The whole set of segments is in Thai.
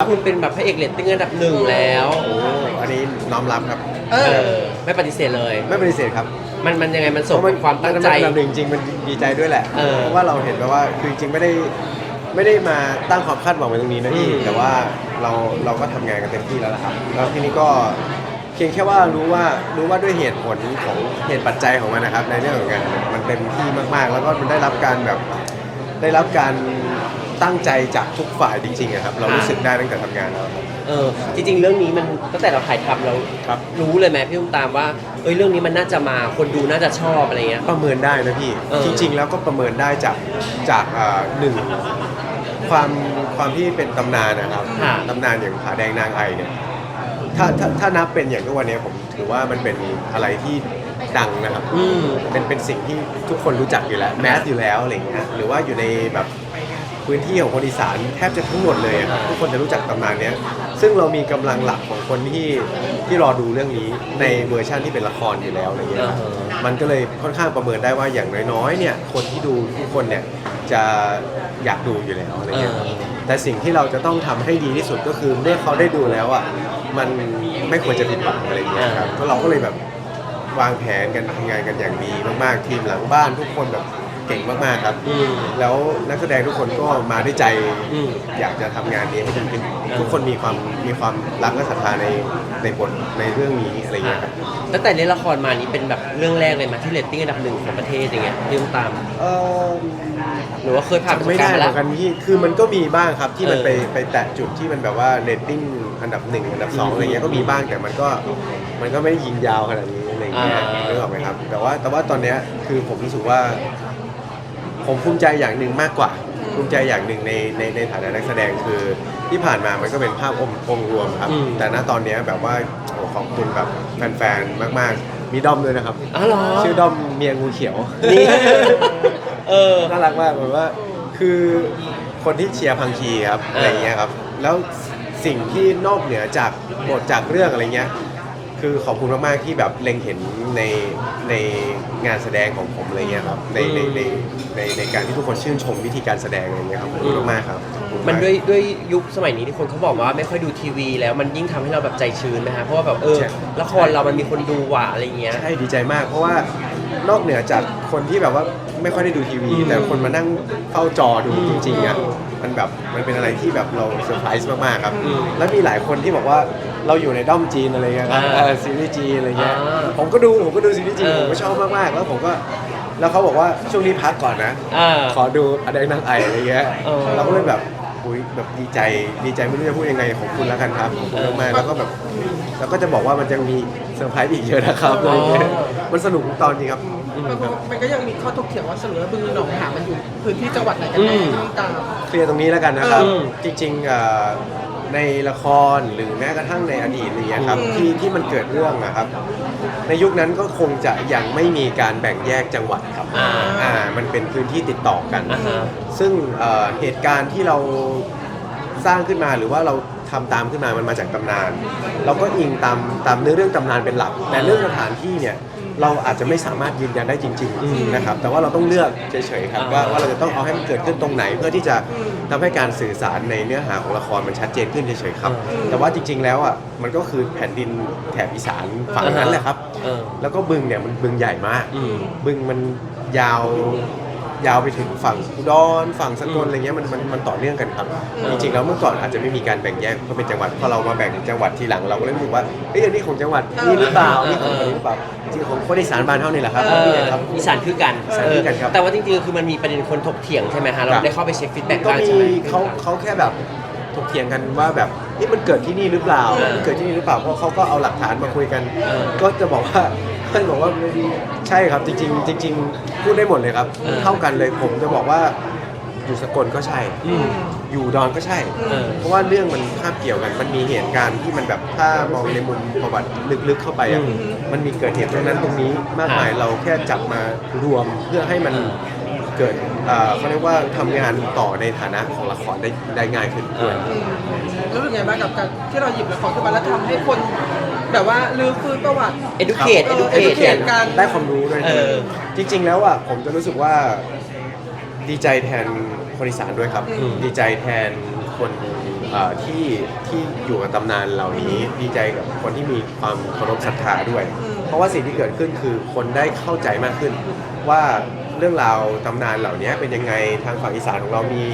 คุณเป็นแบบพระเอกเรตติ้งอันดับหนึ่งแล้วโอ้อันนี้น้อมรับครับเออ ไม่ปฏิเสธเลย ไม่ปฏิเสธครับมันมันยังไงมันส่งเพระความตั้งใจอันดับหนึ่งจริงๆมันดีใจด้วยแหละเออเพราะว่าเราเห็นแบบว่าคือจริงๆไม่ได้ไม่ได้มาตั้งความคาดหวังไว้ตรงนี้นะพี่อืม แต่ว่าเราเราก็ทำงานกันเต็มที่แล้วล่ะครับ แล้วทีนี้ก็เพียงแค่ว่ารู้ว่ารู้ว่าด้วยเหตุผลของเหตุปัจจัยของมันนะครับในเรื่องของงานมันเต็มที่มากๆ แล้วก็มันได้รับการแบบได้รับการ ตั้งใจจากทุกฝ่ายจริงๆอะครับ เรารู้สึกได้ตั้งแต่ทำงานแล้วครับ เออจริง ๆ เรื่องนี้มันตั้งแต่เราถ่ายทำเราครับ รู้เลยไหมพี่ตุ้มตามว่าเอ้ยเรื่องนี้มันน่าจะมาคนดูน่าจะชอบอะไรเงี้ย ประเมินได้นะพี่ เออ จริง ๆ แล้วก็ประเมินได้จากจากอ่าหนึ่งความความที่เป็นตำนานนะครับค่ะ ตำนานอย่างผาแดงนางไอเนี่ยถ้าถ้าถ้านับเป็นอย่างทุกวันนี้ผมถือว่ามันเป็นอะไรที่ดังนะครับ อืม เป็นเป็นสิ่งที่ทุกคนรู้จักอยู่แล้วแมสอยู่แล้วอะไรอย่างเงี้ยหรือว่าอยู่ในแบบ พื้นที่ของคนอีสานแทบจะทั้งหมดเลยอะครับทุกคนจะรู้จักตำนานเนี้ยซึ่งเรามีกำลังหลักของคนที่ที่รอดูเรื่องนี้ในเวอร์ชันที่เป็นละครอยู่แล้วอะไรเงี้ยครับอ่าฮะมันก็เลยค่อนข้างประเมินได้ว่าอย่างน้อยๆเนี่ยคนที่ดูทุกคนเนี่ยจะอยากดูอยู่แล้วอะไรเงี้ยเออแต่สิ่งที่เราจะต้องทำให้ดีที่สุดก็คือเมื่อเขาได้ดูแล้วอะมันไม่ควรจะผิดหวังอะไรเงี้ยครับก็เราก็เลยแบบ วางแผนกันทำงานกันอย่างดีมากๆทีมหลังบ้านทุกคนแบบ เก่งมากๆครับ อืม แล้วนักแสดงทุกคนก็มาด้วยใจ อืม อยากจะทำงานนี้ให้ดีขึ้นเออทุกคนมีความมีความรักและศรัทธาในในบทในเรื่องนี้อะไรเงี้ยครับตั้งแต่เล่นละครมานี้เป็นแบบเรื่องแรกเลยมาที่เรตติ้งอันดับหนึ่งของประเทศอย่างเงี้ยพี่ตุ้มตาม เออหรือว่าเคยผ่านประสบไม่กาได้รณ์มาเหแล้มืวอนกันพี่คือมันก็มีบ้างครับที่มันเออไปไปแตะจุดที่มันแบบว่าเรตติ้งอันดับหนึ่งอันดับสองอะไรเงี้ยก็มีบ้างแต่มันก็มันก็ไม่ได้ยิงยาวขนาดนี้อะไรเงี้ยอ่านึกออกไหมครับ แต่ว่าแต่ว่าตอนเนี้ยคือผมรู้สึกว่า ผมภูมิใจอย่างหนึ่งมากกว่า ภูมิใจอย่างหนึ่งในในในฐานะนักแสดงคือ ที่ผ่านมามันก็เป็นภาพองค์องค์รวมครับ อืม แต่ณตอนเนี้ยแบบว่าโอ้ขอบคุณแบบแฟนๆมากๆ มีด้อมด้วยนะครับ อ๋อเหรอชื่อด้อมเมียงูเขียว นี่ เออ น่ารักมากเหมือนว่าคือคนที่เชียร์พังคีครับเออออะไรเงี้ยครับ แล้วสิ่งที่นอกเหนือจากบทจากเรื่องอะไรเงี้ย คือขอบคุณมากๆที่แบบเล็งเห็นในในงานแสดงของผมอะไรเงี้ยครับในในในในในการที่ทุกคนชื่นชมวิธีการแสดงอะไรเงี้ยครับขอบคุณมากๆครับขอบคุณากมันด้วยด้วยยุคสมัยนี้ที่คนเขาบอกว่าไม่ค่อยดูทีวี แล้วมันยิ่งทำให้เราแบบใจชื้นนะฮะเพราะว่าแบบเออละครเรามันมีคนดูว่ะอะไรเงี้ย ใช่ดีใจมากเพราะว่า นอกเหนือจากคนที่แบบว่าไม่ค่อยได้ดูทีวีอืมแต่คนมานั่งเฝ้าจอดูอืมจริงๆอะมันแบบมันเป็นอะไรที่แบบเราเซอร์ไพรส์มากๆครับอืมแล้วมีหลายคนที่บอกว่าเราอยู่ในด้อมจีนอะไรเงี้ยครับอ่าเออซีรีส์จีนอะไรเงี้ยอ่าผมก็ดูผมก็ดูซีรีส์จีนเออ ผมก็ชอบมากๆ แล้วผมก็แล้วเขาบอกว่าช่วงนี้พักก่อนนะอ่าขอดูอเดงนางไออะไรเงี้ยเออ เราก็เลยแบบ อุยแบบดีใจดีใจไม่รู้จะพูดยังไงขอบคุณแล้วกันครับขอบคุณมากๆแล้วก็แบบแล้วก็จะบอกว่ามันยังมีเซอร์ไพรส์อีกเยอะนะครับอะไรเงี้ยมันสนุกทุกตอนจริงครับ มันมันก็ยังมีข้อถกเถียงว่าสรุปแล้วบึงหนองหานมันอยู่พื้นที่จังหวัดไหนกันแน่อืม ที่ตาม เคลียร์ตรงนี้แล้วกันนะครับ อืม จริงๆเอ่อ ในละครหรือแม้กระทั่งในอดีตอะไรเงี้ยครับอืมที่ที่มันเกิดเรื่องนะครับ ในยุคนั้นก็คงจะยังไม่มีการแบ่งแยกจังหวัดครับอ่า อ่ามันเป็นพื้นที่ติดต่อกัน อ่าฮะ ซึ่งเอ่อเหตุการณ์ที่เราสร้างขึ้นมาหรือว่าเราทำตามขึ้นมามันมาจากตำนาน เราก็อิงตามตามเนื้อเรื่องตำนานเป็นหลัก แต่เรื่องสถานที่เนี่ย เราอาจจะไม่สามารถยืนยันได้จริงอืมๆนะครับแต่ว่าเราต้องเลือกเฉยๆครับอ่าว่าว่าเราจะต้องเอาให้มันเกิดขึ้นตรงไหน เพื่อที่จะทำให้การสื่อสารในเนื้อหาของละครมันชัดเจนขึ้นเฉยๆครับอืมแต่ว่าจริง ๆ แล้วอะมันก็คือแผ่นดินแถบอีสานฝั่งนั้นแหละครับเออแล้วก็บึงเนี่ยมันบึงใหญ่มากอืมบึงมันยาว ยาวไปถึงฝั่งอุดรฝั่งสกลอะไรเงี้ยมันมันมันต่อเนื่องกันครับ จริงๆแล้วเมื่อก่อนอาจจะไม่มีการแบ่งแยกเพราะเป็นจังหวัดพอเรามาแบ่งจังหวัดทีหลังเราก็เลยรู้สึกว่าเฮ้ยอันนี้ของจังหวัดนี่หรือเปล่านี่ของคนนี้หรือเปล่าจริงๆของคนอีสานบ้านเท่านี่แหละครับเออนี่ครับ อีสานคือกันอีสานคือกันครับเแต่ว่าจริงๆคือมันมีประเด็นคนถกเถียงใช่ไหมฮะเราครับได้เข้าไปเช็คฟีดแบ็กก็บ้างมีใช่ไหม เขาเขาแค่แบบถกเถียงกันว่าแบบนี่มันเกิดที่นี่หรือเปล่าเออมันเกิดที่นี่หรือเปล่าเพราะเขาก็เอาหลักฐานมาคุยกัน เออ ก็จะบอกว่า ท่านบอกว่าใช่ครับจริงๆจริง ๆ พูดได้หมดเลยครับ เออ เท่ากันเลยผมจะบอกว่าอยู่สกลก็ใช่ อืม อยู่อุดอนก็ใช่ เออ เพราะว่าเรื่องมันคาบเกี่ยวกัน มันมีเหตุการณ์ที่มันแบบถ้ามองในมุมประวัติลึกๆเข้าไปอะ อืมมันมีเกิดเหตุตรงนั้นตรงนี้มากมายอ่าเราแค่จับมารวมเพื่อให้มันเออ เกิดเอ่อเขาเรียกว่าทำงานต่อในฐานะของละครได้ได้ง่ายขึ้นด้วยอืมรู้สึกไงบ้างกับการที่เราหยิบละครขึ้นมาแล้วทำให้คน แบบว่าลือฟื้นประวัติ educate เออ educate educate กันกัน ได้ความรู้ด้วยเออ จริง ๆ แล้วอะผมจะรู้สึกว่าดีใจแทนคนอีสานด้วยครับ อืม ดีใจแทนคนเอ่อที่ที่อยู่กับตำนานเหล่านี้ ดีใจกับคนที่มีความเคารพศรัทธาด้วยเพราะว่าสิ่งที่เกิดขึ้นคือคนได้เข้าใจมากขึ้น ว่าเรื่องราวตำนานเหล่านี้เป็นยังไงทางฝั่งอีสานของเรามี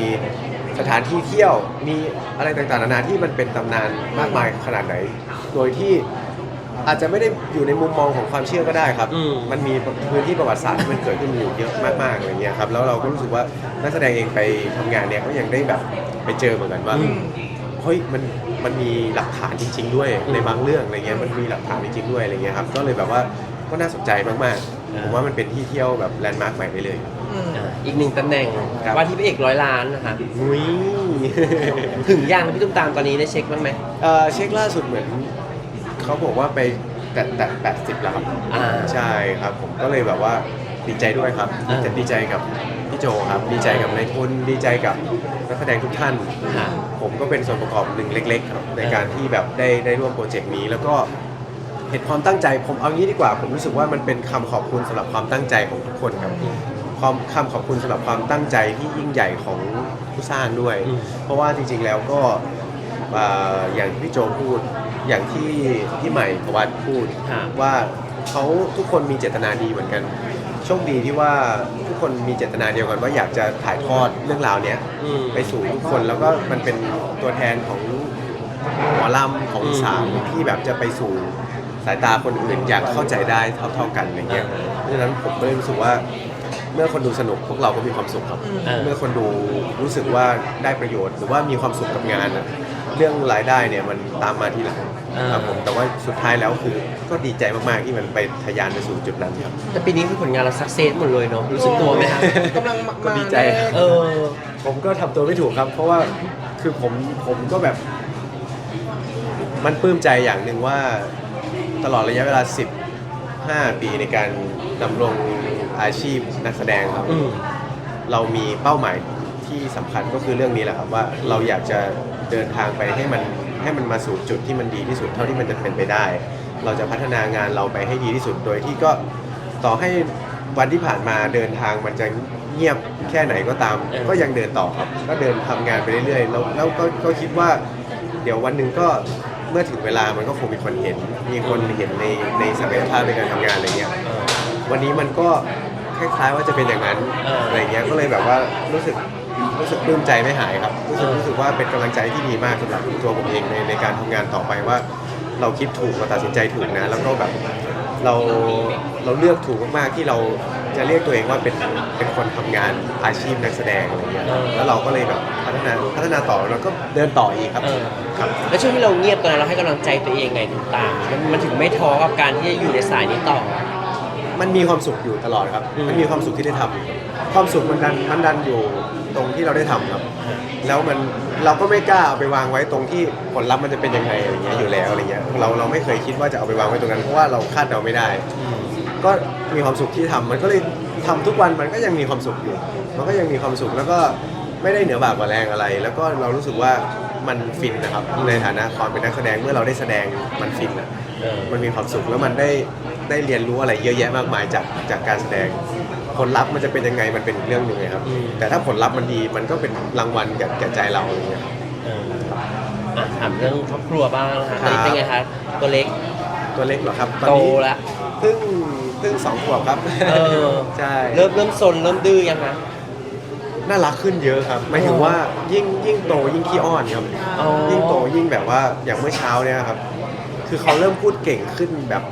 สถานที่เที่ยวมีอะไรต่างๆนานาที่มันเป็นตำนานมากมายขนาดไหน โดยที่ อาจจะไม่ได้อยู่ในมุมมองของความเชื่อก็ได้ครับ อืม มันมีพื้นที่ประวัติศาสตร์ที่มันเกิดขึ้นอยู่เยอะมากๆอะไรเงี้ยครับ แล้วเราก็รู้สึกว่านักแสดงเองไปทำงานเนี่ยก็ยังได้แบบไปเจอเหมือนกันว่าอืมเฮ้ยมันมันมีหลักฐานจริง ๆ ด้วยอืมในบางเรื่องอะไรเงี้ยมันมีหลักฐานจริงๆด้วยอะไรเงี้ยครับก็เลยแบบว่าก็น่าสนใจมากๆผมว่ามันเป็นที่เที่ยวแบบแลนด์มาร์คใหม่ไปเลยอืมอะอีกหนึ่งตำแหน่งครับ ว่าที่พระเอกร้อยล้านนะคะอุ้ย ถึงยังพี่ตุ้มตามตอนนี้ได้เช็คบ้างไหม เอ่อเช็คล่าสุดเหมือน เขาบอกว่าไปแตะแตะแปดสิบแล้วครับอ่าใช่ครับ ผมก็เลยแบบว่าดีใจด้วยครับอ่า แต่ดีใจกับพี่โจครับ ดีใจกับนายทุนดีใจกับนักแสดงทุกท่านค่ะผมก็เป็นส่วนประกอบหนึ่งเล็ก ๆ ครับ ในการที่แบบได้ได้ร่วมโปรเจกต์นี้ แล้วก็เห็นความตั้งใจผมเอางี้ดีกว่า ผมรู้สึกว่ามันเป็นคำขอบคุณสำหรับความตั้งใจของทุกคนครับความคำขอบคุณสำหรับความตั้งใจที่ยิ่งใหญ่ของผู้สร้างด้วย อืม เพราะว่าจริงๆแล้วก็ อ่าอย่างที่พี่โจพูด อย่างที่พี่ใหม่พวัตพูดค่ะว่าเขาทุกคนมีเจตนาดีเหมือนกันโชคดีที่ว่าทุกคนมีเจตนาเดียวกัน ว่าอยากจะถ่ายทอดเรื่องราวเนี้ยอืมไปสู่ทุกคนแล้วก็มันเป็นตัวแทนของหมอลำของอีสานอืมที่แบบจะไปสู่สายตาคนอื่นอย่างเข้าใจได้เท่าๆกันอะไรเงี้ยอ่าเพราะฉะนั้นผมก็เลยรู้สึกว่า เมื่อคนดูสนุกพวกเราก็มีความสุขครับเออเมื่อคนดูรู้สึกว่าได้ประโยชน์ หรือว่ามีความสุขกับงานอะเรื่องรายได้เนี่ยมันตามมาทีหลังครับผมแต่ว่าสุดท้ายแล้วคือก็ดีใจมากๆที่มันไปทะยานไปสู่จุดนั้นครับ แต่ปีนี้คือผลงานเราสักเซสหมดเลยเนาะรู้สึกตัวไหมคะกำลังมาก็ดีใจ แรงเออ ผมก็ทำตัวไม่ถูกครับ เพราะว่าคือผมผมก็แบบ มันปลื้มใจอย่างหนึ่งว่าตลอดระยะเวลา 15 ปีในการดำรง อาชีพนักแสดงครับ อืมเรามีเป้าหมายที่สำคัญก็คือเรื่องนี้แหละครับว่าเราอยากจะเดินทางไปให้มันให้มันมาสู่จุดที่มันดีที่สุดเท่าที่มันจะเป็นไปได้ เราจะพัฒนางานเราไปให้ดีที่สุดโดยที่ก็ต่อให้วันที่ผ่านมาเดินทางมันจะเงียบแค่ไหนก็ตามเออก็ยังเดินต่อครับ ก็เดินทำงานไปเรื่อยๆ แล้วแล้วก็ก็คิดว่า เดี๋ยววันหนึ่งก็เมื่อถึงเวลามันก็คงมีคนเห็น มีคนเห็นในในศักยภาพในการทำงานอะไรเงี้ยเออวันนี้มันก็ คล้ายๆว่าจะเป็นอย่างนั้นเอออ อะไรเงี้ยก็เลยแบบว่ารู้สึกรู้สึกปลื้มใจไม่หายครับรู้สึกเออรู้สึกว่าเป็นกำลังใจที่ดีมากสำหรับตัวผมเองในในการทำงานต่อไปว่า เราคิดถูกเราตัดสินใจถูกนะ แล้วก็แบบเราเราเลือกถูกมากๆที่เราจะเรียกตัวเองว่าเป็นเป็นคนทำงานอาชีพนักแสดงอะไรเงี้ยเออแล้วเราก็เลยแบบพัฒนาพัฒนาต่อแล้วก็เดินต่ออีกครับเออ ครับ แล้วช่วงที่เราเงียบตอนนั้นเราให้กำลังใจตัวเองไงตุ้มตามมันมันถึงไม่ท้อกับการที่จะอยู่ในสายนี้ต่อ มันมีความสุขอยู่ตลอดครับอืมมันมีความสุขที่ได้ทำความสุขมันดันมันดันอยู่ตรงที่เราได้ทำครับ แล้วมันเราก็ไม่กล้าเอาไปวางไว้ตรงที่ผลลัพธ์มันจะเป็นยังไงอะไรเงี้ยอยู่แล้วอะไรเงี้ยเราเราไม่เคยคิดว่าจะเอาไปวางไว้ตรงนั้นเพราะว่าเราคาดเดาไม่ได้ ก็มีความสุขที่ทำมันก็เลยทำทุกวันมันก็ยังมีความสุขอยู่ มันก็ยังมีความสุขแล้วก็ไม่ได้เหนือบากกว่าแรงอะไร แล้วก็เรารู้สึกว่ามันฟินนะครับในฐานะความเป็นนักแสดงเมื่อเราได้แสดงมันฟินอะเออมันมีความสุขแล้วมันได้ ได้เรียนรู้อะไรเยอะแยะมากมายจากจากการแสดงผลลัพธ์มันจะเป็นยังไงมันเป็นอีกเรื่องหนึ่งไงครับอืมแต่ถ้าผลลัพธ์มันดีมันก็เป็นรางวัลแก่แก่ใจเราอะไรเงี้ย เอออะถามเรื่องครอบครัวบ้างนะคะคตรัอบนนี้เป็นไงคะตัวเล็ก ตัวเล็กเหรอครับตอนโตนี้แล้วเพิ่งเพิ่งสองขวบครับเออใช่เริ่มเริ่มซนเริ่มดื้อยังคะน่ารักขึ้นเยอะครับหมายถึงว่ายิ่งยิ่งโตยิ่งขี้อ้อนครับ อ๋อ ยิ่งโตยิ่งแบบว่าอย่างเมื่อเช้าเนี่ยครับ คือเขาเริ่มพูดเก่งขึ้นแบบ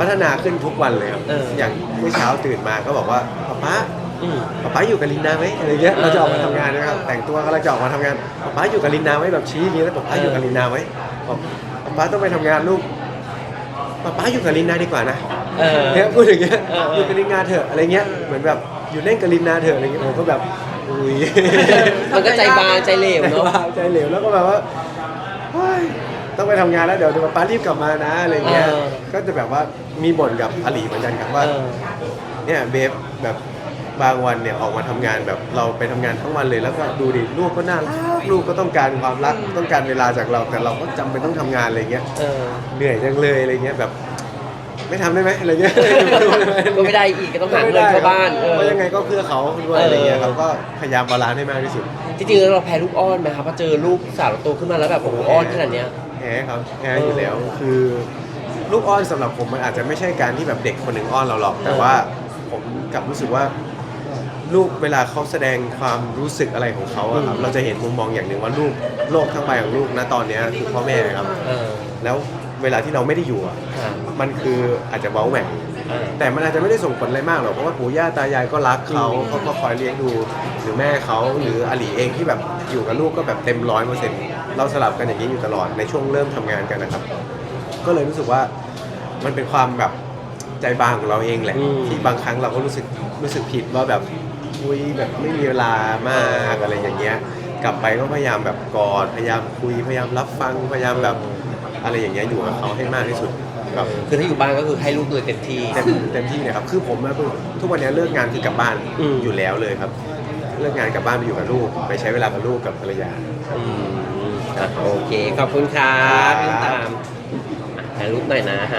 พัฒนาขึ้นทุกวันเลยครับเอออ ย่างเมื่อเช้าตื่นมาก็บอกว่าป๊าป๊าอืม ป๊าป๊าอยู่กับลินดาไหมอะไรเงี้ยเออเราจะออกมาทำงานนะครับแต่งตัวก็เราจะออกมาทำงานป๊าป๊าอยู่กับลินดาไหมแบบชี้อย่างนี้แล้วป๊าป๊าเออออยู่กับลินดาไหมบอกป๊าป๊าต้องไปทำงานลูกป๊าป๊าอยู่กับลินดาดีกว่านะ เออ เนี่ยพูดอย่างเงี้ยเออเออ อยู่กับลินดาเถอะอะไรเงี้ยเหมือนแบบอยู่เล่นกับลินดาเถอะอะไรเงี้ยผมก็แบบอุ้ยมันก็ใจบางใจเหลวเนาะ ใจเหลวแล้วก็แบบว่าเฮ้ย ต้องไปทำงานแล้วเดี๋ยวเดี๋ยวป๊ารีบกลับมานะอะไรเงี้ยเออ ก็จะแบบว่ามีบ่นกับอลีเหมือนกันครับว่า เออ เนี่ยเบฟแบบบางวันเนี่ยออกมาทำงานแบบเราไปทำงานทั้งวันเลยแล้วก็ดูดิลูกก็น่ารักลูกก็ต้องการความรักต้องการเวลาจากเราแต่เราก็จำเป็นต้องทำงานอะไรเงี้ยเออ เหนื่อยจังเลยอะไรเงี้ยแบบ ไม่ทำได้ไหมอะไรเงี้ย ก็ไม่ได้อีกก็ต้องหาเงินเข้าบ้านเออเพราะยังไงก็เพื่อเขาด้วยอะไรเงี้ยครับก็พยายามบาลานซ์ให้มากที่สุด จริงๆแล้วเราแพ้ลูกอ้อนไหมครับพอเจอลูกสาวเราโตขึ้นมาแล้วแบบโอ้โหอ้อนขนาดเนี้ย แพ้ครับแพ้อยู่แล้ว คือลูกอ้อนสำหรับผมมันอาจจะไม่ใช่การที่แบบเด็กคนหนึ่งอ้อนเราหรอก แต่ว่าผมกลับรู้สึกว่า ลูกเวลาเขาแสดงความรู้สึกอะไรของเขาอะครับ เราจะเห็นมุมมองอย่างหนึ่งว่าลูกโลกทั้งใบของลูกนะตอนเนี้ยคือพ่อแม่ครับ เออแล้วเวลาที่เราไม่ได้อยู่อะค่ะ มันคืออาจจะเว้าแหว่งเออ แต่มันอาจจะไม่ได้ส่งผลอะไรมากหรอกเพราะว่าปู่ย่าตายายก็รักเขาอืมเขาก็คอยเลี้ยงดูหรือแม่เขาหรืออลีเองที่แบบอยู่กับลูกก็แบบเต็มร้อยเปอร์เซ็นต์เราสลับกันอย่างนี้อยู่ตลอดในช่วงเริ่มทำงานกันนะครับ ก็เลยรู้สึกว่ามันเป็นความแบบใจบางของเราเองแหละ อืม ที่บางครั้งเราก็รู้สึกรู้สึกผิดว่าแบบอุ้ยแบบไม่มีเวลามากอะไรอย่างเงี้ย กลับไปก็พยายามแบบกอดพยายามคุยพยายามรับฟังพยายามแบบอะไรอย่างเงี้ยอยู่กับเขาให้มากที่สุด ครับ คือถ้าอยู่บ้านก็คือให้ลูกเลยเต็มที่ เต็มเต็มที่เลยครับ คือผมอะทุกวันนี้เลิกงานคือกลับบ้านอืม อยู่แล้วเลยครับ เลิกงานกลับบ้านไปอยู่กับลูก ไปใช้เวลากับลูกกับภรรยา อืมอะโอเค ขอบคุณครับพี่ตามอะถ่ายรูปหน่อยนะฮะ